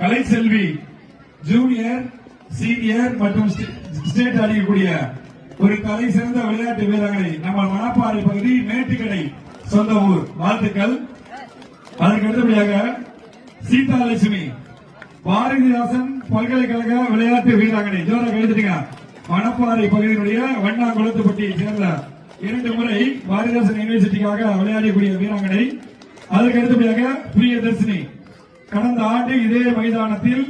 Kalaiselvi junior senior மற்றும் state அடிக்கக்கூடிய ஒரு தலை சிறந்த விளையாட்டு வீரர்களை நம்ம மணப்பாறை பகுதி மேட்டுக்கடை சொந்த ஊர். வாழ்த்துக்கள். அதற்கு அடுத்தபடியாக சீதாலட்சுமி பாரதிதாசன் பல்கலைக்கழக விளையாட்டு வீராங்கனை. ஜோரா எழுதுறீங்க மணப்பாறை பகுதியினுடைய வண்ணாங்குளத்துப்பட்டியை சேர்ந்த இரண்டு முறை பாரதிதாசன் யூனிவர்சிட்டிக்காக விளையாடக்கூடிய வீராங்கனை. அதற்கு அடுத்தபடியாக பிரியதர்ஷினி கடந்த ஆண்டு இதே மைதானத்தில்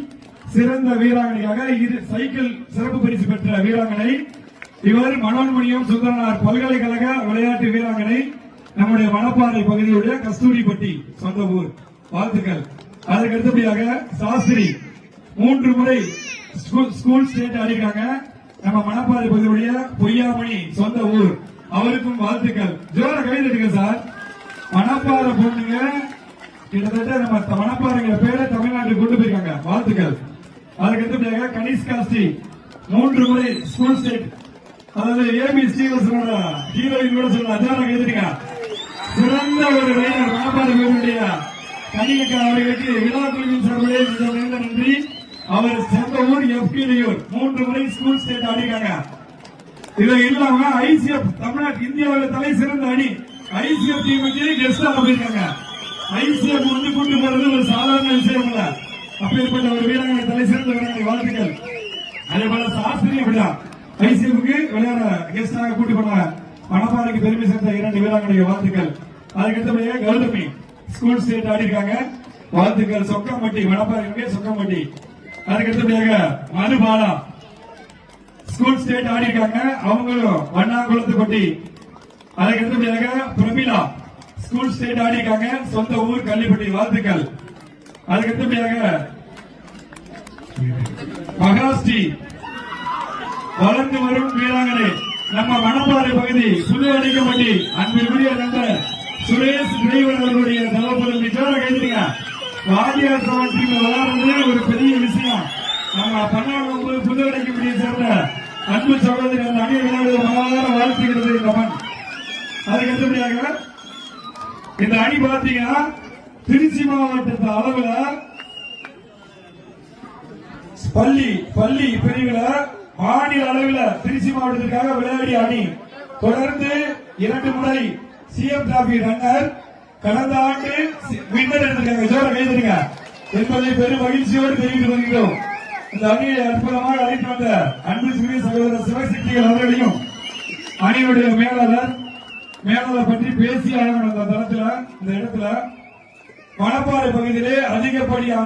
சிறந்த வீராங்கனையாக இரு சைக்கிள் சிறப்பு பரிசு பெற்ற வீராங்கனை இவர் மனோன்மணியம் சுந்தரனார் பல்கலைக்கழக விளையாட்டு வீராங்கனை நம்முடைய மணப்பாறை பகுதியுடைய கஸ்தூரிப்பட்டி சொந்த ஊர். வாழ்த்துக்கள். அதற்கு அடுத்தபடியாக சாஸ்திரி. மூன்று முறை ஸ்கூல் ஸ்கூல் ஸ்டேட் அடிக்கிறாங்க நம்ம மணப்பாறை பகுதியுடைய பொய்யாமணி சொந்த ஊர். அவருக்கும் வாழ்த்துக்கள். ஜோர கைதட்டுங்க சார். மணப்பாறை பொண்ணுங்க கிட்டத்தட்ட நம்ம த- மணப்பாறைங்கிற பேரை தமிழ்நாட்டுக்கு கொண்டு போயிருக்காங்க. வாழ்த்துக்கள். அதுக்கு அடுத்தபடியாக கனிஷ்கா மூன்று முறை ஸ்கூல் ஸ்டேட் அதாவது ஏபி ஸ்ரீவசனோட ஹீரோயின் கூட சொல்லலாம் அதான் கைதட்டுங்க சிறந்த ஒரு வீரர் மணப்பாறை பேருடைய கனியக்கா அவர்களுக்கு விழா குழுவின் சார்பிலே நன்றி. அவர் சொந்த ஊர் எஃப்கிலியூர் மூன்று முறை ஸ்கூல் ஸ்டேட் ஆடிருக்காங்க இது இல்லாம ஐசிஎஃப் தமிழ்நாட்டு இந்தியாவில் தலை சிறந்த அணி. ஐசிஎஃப் டீமுக்கு கெஸ்டா போயிருக்காங்க. ஐசிஎஃப் வந்து கூட்டு போறது ஒரு சாதாரண விஷயம் இல்ல. அப்பேற்பட்ட ஒரு வீராங்கனை தலை சிறந்த வீரர்களை வாழ்த்துக்கள். அதே போல சாஸ்திரி அப்படிதான் ஐசிஎஃப்க்கு விளையாட கெஸ்டாக கூட்டி போனாங்க மணப்பாறைக்கு பெருமை சேர்ந்த இரண்டு வீராங்கனை வாழ்த்துக்கள். அதுக்கு கௌதமி ஸ்கூல் ஸ்டேட் ஆடி இருக்காங்க. வாழ்த்துக்கள். சொக்கம்பட்டி மணப்பாறையினுடைய சொக்கம்பட்டி. அதுக்கடுத்தபடியாக மதுபாலா ஸ்கூல் ஸ்டேட் ஆடி இருக்காங்க. அவங்களும் வண்ணாங்குளத்து பட்டி அதுக்கு பிரமிளா ஸ்கூல் ஸ்டேட் ஆடி இருக்காங்க சொந்த ஊர் கள்ளிப்பட்டி வாழ்த்துக்கள். அதுக்கு அடுத்தபடியாக மகாஸ்ரீ. வளர்ந்து வரும் வீராங்கனை. நம்ம மணப்பாறை பகுதி புதுவடிக்கப்பட்டி அன்பிற்குரிய நண்பர் சுரேஷ் டிரைவர் அவர்களுடைய தகவல் நிச்சயம் கைதுங்க வாத்தியார் சவன் டீம் விளையாடுறது ஒரு பெரிய விஷயம். நம்ம பன்னாடு புது புதுவடிக்கப்பட்டியை சேர்ந்த அன்பு சகோதரி அந்த அணி விளையாடுவது மனதார வாழ்த்துகிறது இந்த மண். அதுக்கு அடுத்தபடியாக இந்த அணி பாத்தீங்கன்னா திருச்சி மாவட்டத்து அளவுல பள்ளி பள்ளி பிரிவுல மாநில அளவில் திருச்சி மாவட்டத்திற்காக விளையாடிய அணி. தொடர்ந்து இரண்டு முறை சிஎம் டிராபி ரன்னர். கடந்த ஆண்டு வின்னர் எடுத்திருக்காங்க ஜோர என்பதை பெரும் மகிழ்ச்சியோடு தெரிவித்து வருகிறோம் இந்த அணியை அற்புதமாக அழைத்து வந்த அன்பு சிறிய சகோதரர் சிவசக்திகள் அவர்களையும் அணியுடைய மேலாளர் மேலாளர் பற்றி பேசி ஆகணும் அந்த தளத்துல இந்த இடத்துல. மணப்பாறை பகுதியிலே அதிகப்படியான